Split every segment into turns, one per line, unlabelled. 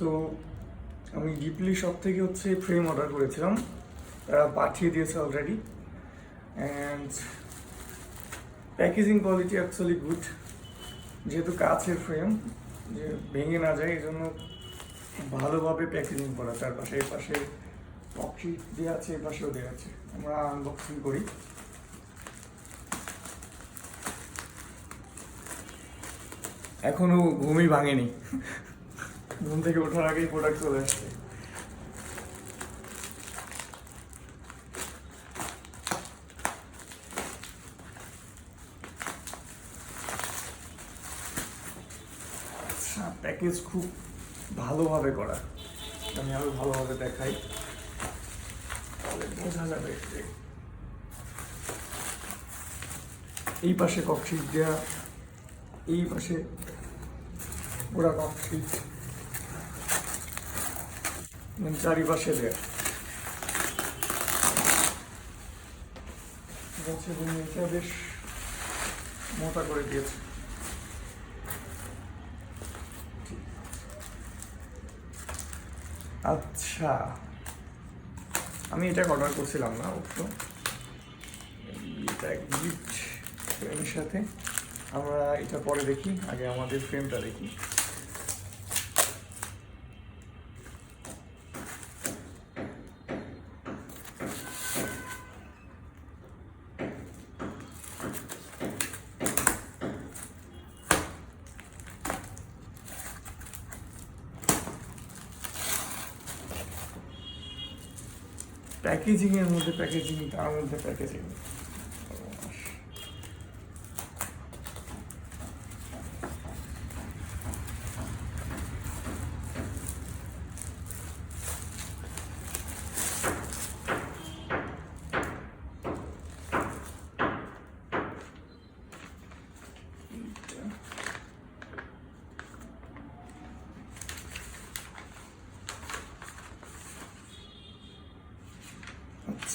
So আমি deeply shop থেকে হচ্ছে ফ্রেম অর্ডার করেছিলাম। তারা পাঠিয়ে দিয়েছে already and packaging quality actually good যেহেতু কাছের ফ্রেম যে ভেঙে না যায় এই জন্য ভালোভাবে প্যাকেজিং করা। তার পাশে পাশে পক্ষি দেওয়া আছে, এই পাশেও দেওয়া আছে। আমরা আনবক্সিং করি। এখনও ঘুমই ভাঙেনি। ঘুম থেকে ওঠার আগেই প্রোডাক্ট চলে আসছে। আচ্ছা প্যাকেজ খুব ভালোভাবে করা। আমি আরও ভালোভাবে দেখাই। বোঝা যাবে এই পাশে ককশিট দেওয়া এই পাশে পুরা ককশিট চারিপাশে দেয়া এটা বেশ মোটা করে দিয়েছে। আচ্ছা আমি এটা অর্ডার করছিলাম না অবশ্য। এটা ফ্রেমের সাথে। আমরা এটা পরে দেখি, আগে আমাদের ফ্রেমটা দেখি। প্যাকেজিং এর মধ্যে প্যাকেজিং তার মধ্যে প্যাকেজিং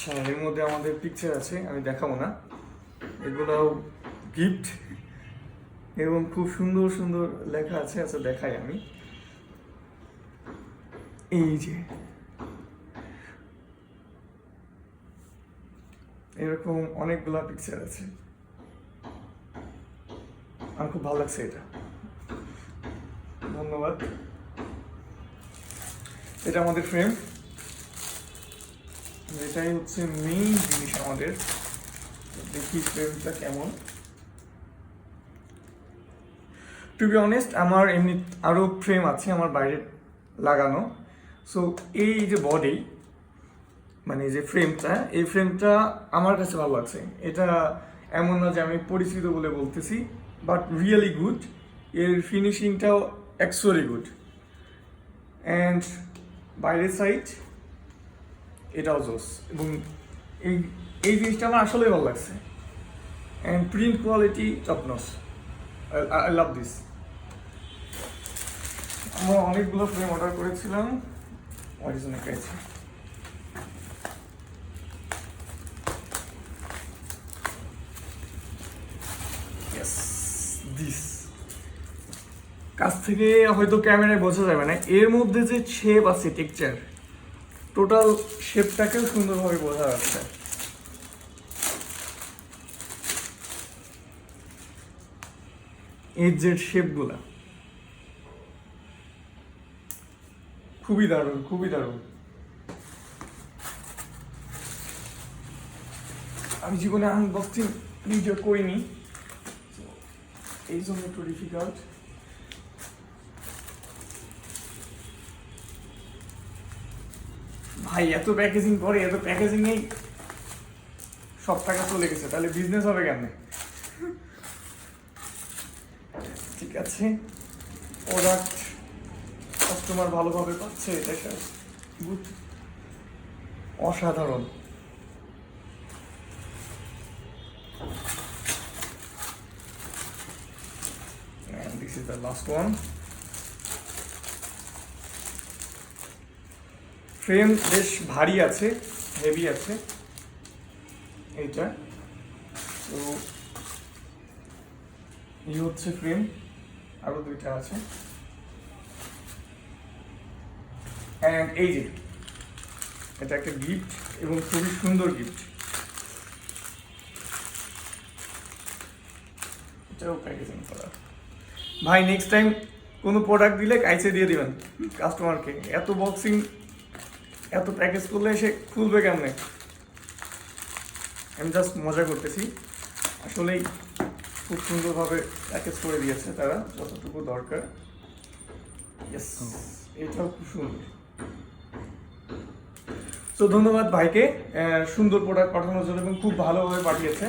আচ্ছা এর মধ্যে আমাদের পিকচার আছে, আমি দেখাবো না। এগুলো গিফট এবং খুব সুন্দর সুন্দর লেখা আছে আচ্ছা দেখাই আমি। এই যে। এরকম অনেকগুলা পিকচার আছে। আমার খুব ভালো লাগছে এটা। ধন্যবাদ। এটা আমাদের ফ্রেম এটাই হচ্ছে মেইন জিনিস আমাদের। দেখি ফ্রেমটা কেমন। টু বি অনেস্ট আমার এমনি আরও ফ্রেম আছে আমার বাইরে লাগানো। সো এই যে বডি মানে যে ফ্রেমটা এই ফ্রেমটা আমার কাছে ভালো লাগছে। এটা এমন না যে আমি পরিচিত বলে বলতেছি বাট রিয়েলি গুড এর ফিনিশিংটাও অ্যাকচুয়ালি গুড অ্যান্ড বাইরের সাইড এটাও জোস। এবং এই এই জিনিসটা আমার আসলেই ভালো লাগছে। And print quality top notch I love this আমরা অনেকগুলো ফ্রেম অর্ডার করেছিলাম। অরিজিনাল পেয়েছি। দিস কাছ থেকে হয়তো ক্যামেরায় বোঝা যাবে না। এর মধ্যে যে শেপ আছে টেকচার টোটাল শেপটাকেও সুন্দরভাবে বোঝা যাচ্ছে। এই যে শেপগুলা খুবই দারুণ খুবই দারুণ। আমি জীবনে আনবক্সিং ভিডিও করিনি এই জন্য একটু ডিফিকাল্ট ভাই, এত প্যাকেজিং করে এত প্যাকেজিং এই সব টাকা চলে গেছে, তাহলে বিজনেস হবে কেমনে ঠিক আছে প্রোডাক্ট কাস্টমার ভালোভাবে পাচ্ছে, এটা গুড অসাধারণ this is the last one. Frame বেশ ভারী আছে, হেভি আছে, এইটা। তো এই হচ্ছে ফ্রেম, আরও দুইটা আছে। অ্যান্ড এই যে, এটা একটা গিফট এবং খুবই সুন্দর গিফট। এটাও প্যাকেজিং করা। ভাই নেক্সট টাইম কোনো প্রোডাক্ট দিলে কাইসে দিয়ে দিবেন। কাস্টমারকে এত বক্সিং এত প্যাকেজ করলে সে খুলবে কেমনে? আমি জাস্ট মজা করতেছি। আসলেই খুব সুন্দরভাবে প্যাকেজ করে দিয়েছে তারা, যতটুকু দরকার। এটাও খুব সুন্দর। তো ধন্যবাদ ভাইকে সুন্দর প্রোডাক্ট পাঠানোর জন্য এবং খুব ভালোভাবে পাঠিয়েছে।